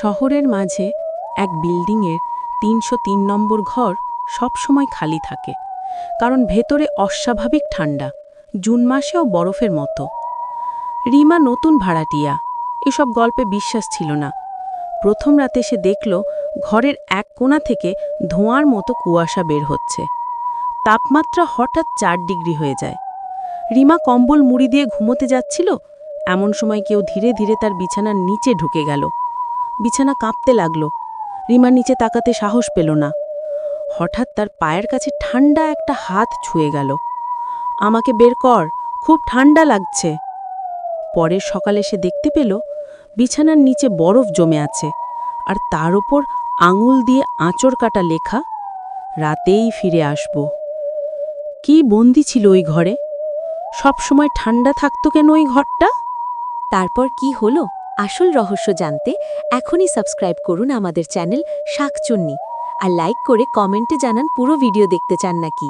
শহরের মাঝে এক বিল্ডিংয়ের তিনশো তিন নম্বর ঘর সবসময় খালি থাকে, কারণ ভেতরে অস্বাভাবিক ঠান্ডা, জুন মাসেও বরফের মতো। রিমা নতুন ভাড়াটিয়া, এসব গল্পে বিশ্বাস ছিল না। প্রথম রাতে সে দেখল ঘরের এক কোণা থেকে ধোঁয়ার মতো কুয়াশা বের হচ্ছে। তাপমাত্রা হঠাৎ চার ডিগ্রি হয়ে যায়। রিমা কম্বল মুড়ি দিয়ে ঘুমোতে যাচ্ছিল, এমন সময় কেউ ধীরে ধীরে তার বিছানার নিচে ঢুকে গেল। বিছানা কাঁপতে লাগল। রিমার নিচে তাকাতে সাহস পেল না। হঠাৎ তার পায়ের কাছে ঠান্ডা একটা হাত ছুঁয়ে গেল। আমাকে বের কর, খুব ঠান্ডা লাগছে। পরের সকালে সে দেখতে পেল, বিছানার নিচে বরফ জমে আছে, আর তার ওপর আঙুল দিয়ে আঁচড় কাটা লেখা, রাতেই ফিরে আসব। কি বন্দি ছিল ওই ঘরে? সবসময় ঠান্ডা থাকতো কেন ওই ঘরটা? তারপর কি হলো? আসল রহস্য জানতে এখনই সাবস্ক্রাইব করুন আমাদের চ্যানেল শাকচুন্নি। আর লাইক করে কমেন্টে জানান পুরো ভিডিও দেখতে চান নাকি।